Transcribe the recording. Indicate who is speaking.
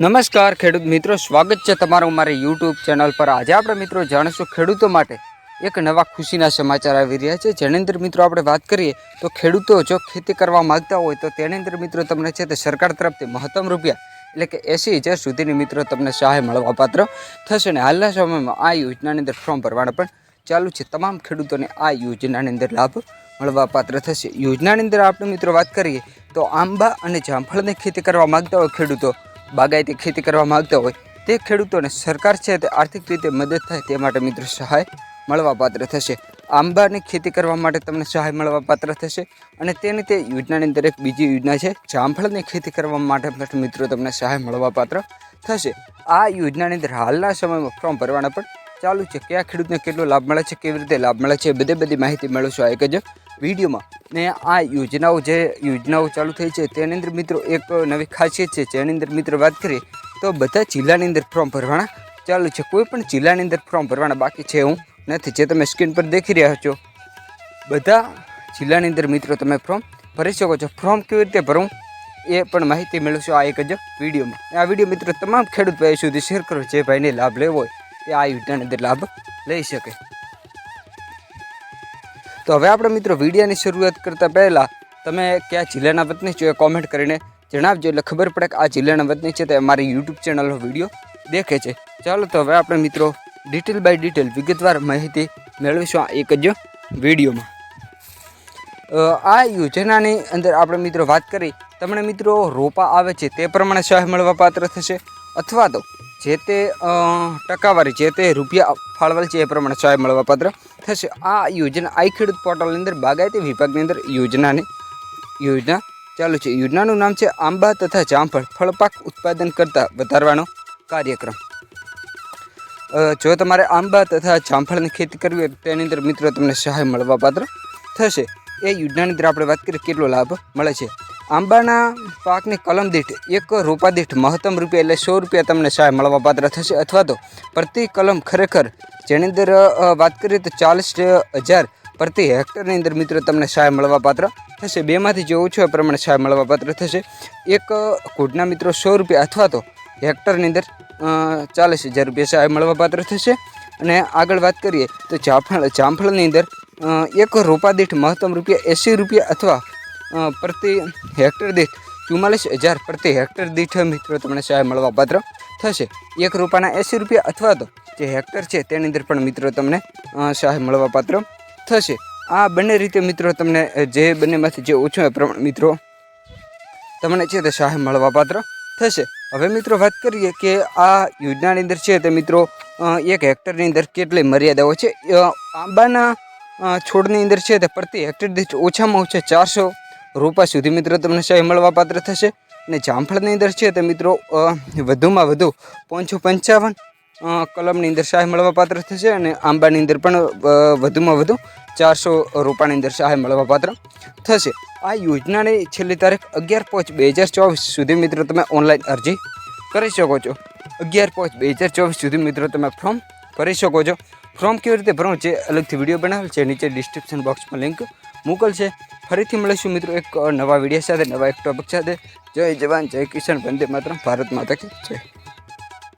Speaker 1: નમસ્કાર ખેડૂત મિત્રો, સ્વાગત છે તમારું મારી યુટ્યુબ ચેનલ પર. આજે આપણે મિત્રો જાણીશું ખેડૂતો માટે એક નવા ખુશીના સમાચાર આવી રહ્યા છે. જેની અંદર મિત્રો આપણે વાત કરીએ તો ખેડૂતો જો ખેતી કરવા માંગતા હોય તો તેની અંદર મિત્રો તમને છે તે સરકાર તરફથી મહત્તમ રૂપિયા એટલે કે એંસી હજાર સુધીની મિત્રો તમને સહાય મળવાપાત્ર થશે અને હાલના સમયમાં આ યોજનાની અંદર ફોર્મ ભરવાના પણ ચાલુ છે. તમામ ખેડૂતોને આ યોજનાની અંદર લાભ મળવાપાત્ર થશે. યોજનાની અંદર આપણે મિત્રો વાત કરીએ તો આંબા અને જામફળની ખેતી કરવા માંગતા હોય ખેડૂતો બાગાયતી ખેતી કરવા માગતા હોય તે ખેડૂતોને સરકાર છે તે આર્થિક રીતે મદદ થાય તે માટે મિત્રો સહાય મળવાપાત્ર થશે. આંબાની ખેતી કરવા માટે તમને સહાય મળવાપાત્ર થશે અને તેની તે યોજનાની અંદર એક બીજી યોજના છે, જામફળની ખેતી કરવા માટે મિત્રો તમને સહાય મળવાપાત્ર થશે. આ યોજનાની અંદર હાલના સમયમાં ફોર્મ ભરવાના પણ ચાલુ છે. કયા ખેડૂતને કેટલો લાભ મળે છે, કેવી રીતે લાભ મળે છે બધી બધી માહિતી મેળવશો આ એક જ વિડીયોમાં. ને આ યોજનાઓ જે યોજનાઓ ચાલુ થઈ છે, તેની અંદર મિત્રો એક નવી ખાસિયત છે, જેની અંદર મિત્રો વાત કરીએ, તો બધા જિલ્લાની અંદર ફોર્મ ભરવાના ચાલુ છે. કોઈ પણ જિલ્લાની અંદર ફોર્મ ભરવાના બાકી છે એવું નથી. જે તમે સ્ક્રીન પર દેખી રહ્યા છો, બધા જિલ્લાની અંદર મિત્રો તમે ફોર્મ ભરી શકો છો. ફોર્મ કેવી રીતે ભરવું એ પણ માહિતી મેળવશો આ એક જ વિડીયોમાં. આ વીડિયો મિત્રો તમામ ખેડૂત ભાઈ સુધી શેર કરો. જે ભાઈને લાભ લેવો હોય એ આ યોજનાની અંદર લાભ લઈ શકે. તો હવે આપણે મિત્રો વિડીયાની શરૂઆત કરતાં પહેલાં તમે કયા જિલ્લાના વતની છો એ કોમેન્ટ કરીને જણાવજો. એટલે ખબર પડે કે આ જિલ્લાના વતની છે તે અમારી યુટ્યુબ ચેનલનો વીડિયો દેખે છે. ચાલો તો હવે આપણે મિત્રો ડિટેલ બાય ડિટેલ વિગતવાર માહિતી મેળવીશું આ એક જ વિડીયોમાં. આ યોજનાની અંદર આપણે મિત્રો વાત કરી. તમને મિત્રો રોપા આવે છે તે પ્રમાણે સહાય મળવા પાત્ર થશે અથવા તો જે તે ટકાવારી જે તે રૂપિયા ફાળવેલ છે એ પ્રમાણે સહાય મળવા પાત્ર થશે. આ યોજના આઈ ખેડૂત પોર્ટલની અંદર બાગાયતી વિભાગની અંદર યોજનાની યોજના ચાલુ છે. યોજનાનું નામ છે આંબા તથા જામફળ ફળપાક ઉત્પાદન કરતા વધારવાનો કાર્યક્રમ. જો તમારે આંબા તથા જામફળની ખેતી કરવી હોય તેની અંદર મિત્રો તમને સહાય મળવાપાત્ર થશે. એ યોજનાની અંદર આપણે વાત કરીએ કેટલો લાભ મળે છે. આંબાના પાકની કલમ દીઠ એક રોપા દીઠ મહત્તમ રૂપિયા એટલે સો રૂપિયા તમને સહાય મળવાપાત્ર થશે. અથવા તો પ્રતિ કલમ ખરેખર જેની અંદર વાત કરીએ તો ચાલીસ હજાર પ્રતિ હેક્ટરની અંદર મિત્રો તમને સહાય મળવાપાત્ર થશે. બેમાંથી જે છું એ પ્રમાણે સહાય મળવાપાત્ર થશે. એક કુડના મિત્રો સો રૂપિયા અથવા તો હેક્ટરની અંદર ચાલીસ હજાર રૂપિયા સહાય મળવાપાત્ર થશે. અને આગળ વાત કરીએ તો જામફળ જામફળની અંદર એક રોપા દીઠ મહત્તમ રૂપિયા એંસી રૂપિયા અથવા પ્રતિ હેક્ટર દીઠ ચુમ્માલીસ હજાર પ્રતિ હેક્ટર દીઠ મિત્રો તમને સહાય મળવાપાત્ર થશે. એક રૂપાના એંસી રૂપિયા અથવા તો જે હેક્ટર છે તેની અંદર પણ મિત્રો તમને સહાય મળવાપાત્ર થશે. આ બંને રીતે મિત્રો તમને જે બંનેમાંથી જે ઓછું એ પ્રમાણે મિત્રો તમને છે તે સહાય મળવાપાત્ર થશે. હવે મિત્રો વાત કરીએ કે આ યોજનાની અંદર છે તે મિત્રો એક હેક્ટરની અંદર કેટલી મર્યાદાઓ છે? આંબાના છોડની અંદર છે તે પ્રતિ હેક્ટર દીઠ ઓછામાં ઓછા ચારસો રોપા સુધી મિત્રો તમને સહી મળવા પાત્ર થશે. અને જામફળની અંદર છે તે મિત્રો વધુમાં વધુ પાંચસો પંચાવન કલમની અંદર સહાય મળવાપાત્ર થશે અને આંબાની અંદર પણ વધુમાં વધુ ચારસો રોપાની અંદર સહાય મળવાપાત્ર થશે. આ યોજનાની છેલ્લી તારીખ અગિયાર પાંચ બે હજાર ચોવીસ સુધી મિત્રો તમે ઓનલાઈન અરજી કરી શકો છો. અગિયાર પાંચ બે હજાર ચોવીસ સુધી મિત્રો તમે ફોર્મ ભરી શકો છો. ફોર્મ કેવી રીતે ભરો જે અલગથી વીડિયો બનાવેલ છે. નીચે ડિસ્ક્રિપ્શન બોક્સમાં લિંક મોકલશે ફરીથી મળીશું મિત્રો એક નવા વીડિયો સાથે, નવા એક ટોપિક સાથે. જય જવાન, જય કિશન વંદે માત્ર ભારત માતા કે જય.